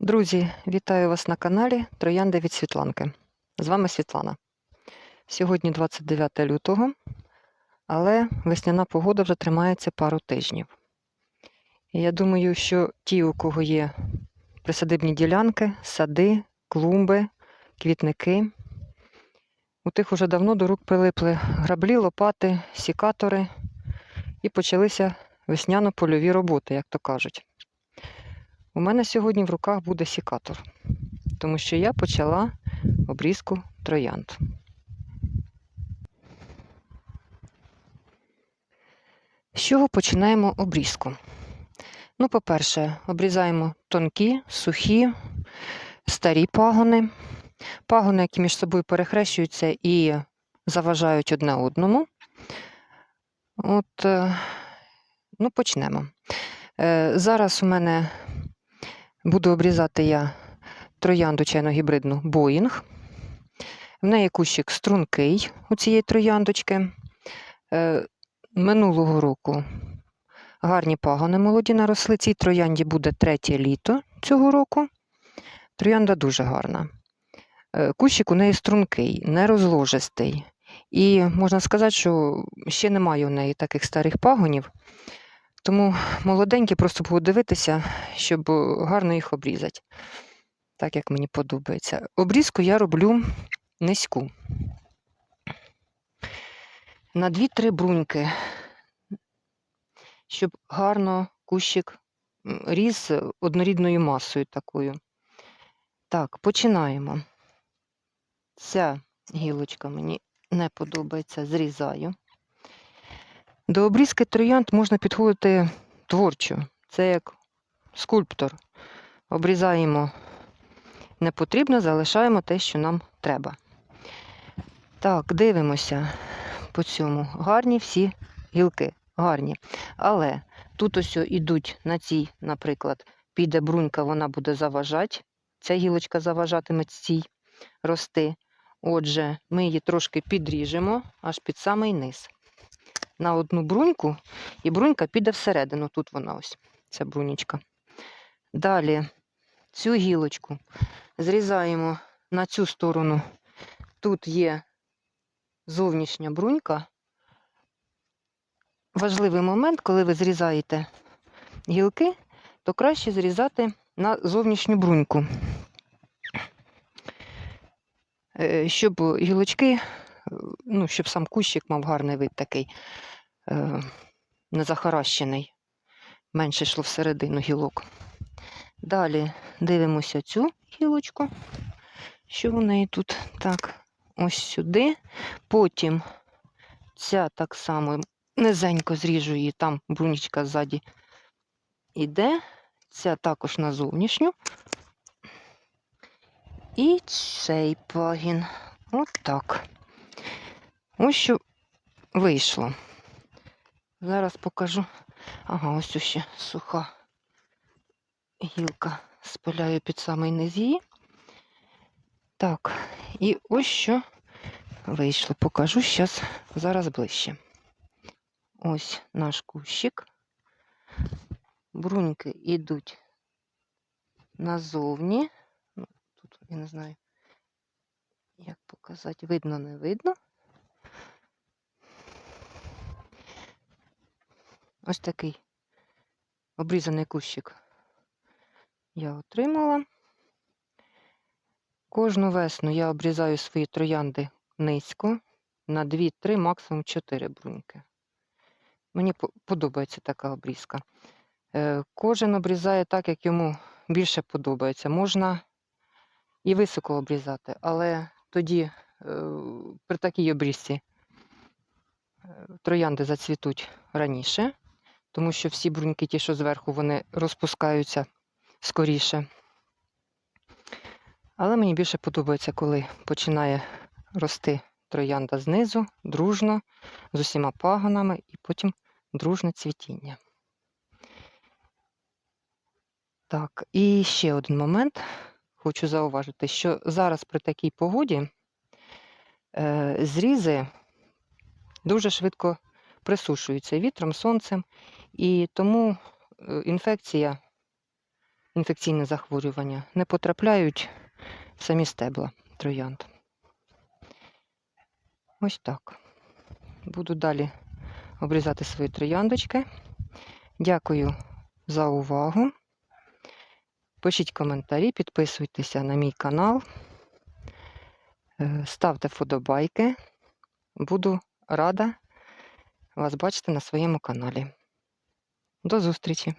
Друзі, вітаю вас на каналі Троянди від Світланки. З вами Світлана. Сьогодні 29 лютого, але весняна погода вже тримається пару тижнів. І я думаю, що ті, у кого є присадибні ділянки, сади, клумби, квітники, у тих уже давно до рук прилипли граблі, лопати, сікатори і почалися весняно-польові роботи, як то кажуть. У мене сьогодні в руках буде сікатор, тому що я почала обрізку троянд. З чого починаємо обрізку? Ну, по-перше, обрізаємо тонкі, сухі, старі пагони, пагони, які між собою перехрещуються і заважають одне одному. От, е, ну, почнемо. Е, Зараз у мене Буду обрізати я троянду чайно-гібридну Боїнг. В неї кущик стрункий у цієї трояндочки. Е, минулого року гарні пагони молоді наросли. Цій троянді буде третє літо цього року. Троянда дуже гарна. Е, кущик у неї стрункий, нерозложистий. І можна сказати, що ще немає у неї таких старих пагонів. Тому молоденькі просто буду дивитися, щоб гарно їх обрізати, так як мені подобається. Обрізку я роблю низьку. На 2-3 бруньки, щоб гарно кущик м, ріс однорідною масою такою. Так, починаємо. Ця гілочка мені не подобається, зрізаю. До обрізки троянд можна підходити творчо. Це як скульптор. Обрізаємо не потрібно, залишаємо те, що нам треба. Так, дивимося по цьому. Гарні всі гілки, гарні. Але тут ось ідуть на цій, наприклад, піде брунька, вона буде заважати. Ця гілочка заважатиме цій рости. Отже, ми її трошки підріжемо аж під самий низ на одну бруньку, і брунька піде всередину. Тут вона ось, ця брунічка. Далі цю гілочку зрізаємо на цю сторону. Тут є зовнішня брунька. Важливий момент, коли ви зрізаєте гілки, то краще зрізати на зовнішню бруньку. Е, Щоб гілочки, ну, щоб сам кущик мав гарний вид такий е, не менше йшло всередину гілок. Далі дивимося цю гілочку, що в неї тут так, ось сюди. Потім ця так само низенько зріжу її, там брунічка ззаді іде. Ця також на зовнішню. І цей пагін. От так. Ось що вийшло. Зараз покажу. Ага, ось ще суха гілка спиляю під самий низ її. Так, і ось що вийшло. Покажу зараз, зараз ближче. Ось наш кущик. Бруньки йдуть назовні. Ну, Тут я не знаю, як показати, видно, не видно. Ось такий обрізаний кущик я отримала. Кожну весну я обрізаю свої троянди низько на 2-3, максимум 4 бруньки. Мені подобається така обрізка. Е, Кожен обрізає так, як йому більше подобається. Можна і високо обрізати, але тоді е, при такій обрізці е, троянди зацвітуть раніше, тому що всі бруньки, ті, що зверху, вони розпускаються скоріше. Але мені більше подобається, коли починає рости троянда знизу, дружно, з усіма пагонами, і потім дружне цвітіння. Так, і ще один момент. Хочу зауважити, що зараз при такій погоді е, зрізи дуже швидко присушуються вітром, сонцем, і тому е, інфекція інфекційне захворювання, не потрапляють в самі стебла троянд. Ось так. Буду далі обрізати свої трояндочки. Дякую за увагу. Пишіть коментарі, підписуйтеся на мій канал, е, ставте вподобайки. Буду рада вас бачити на своєму каналі. До зустрічі!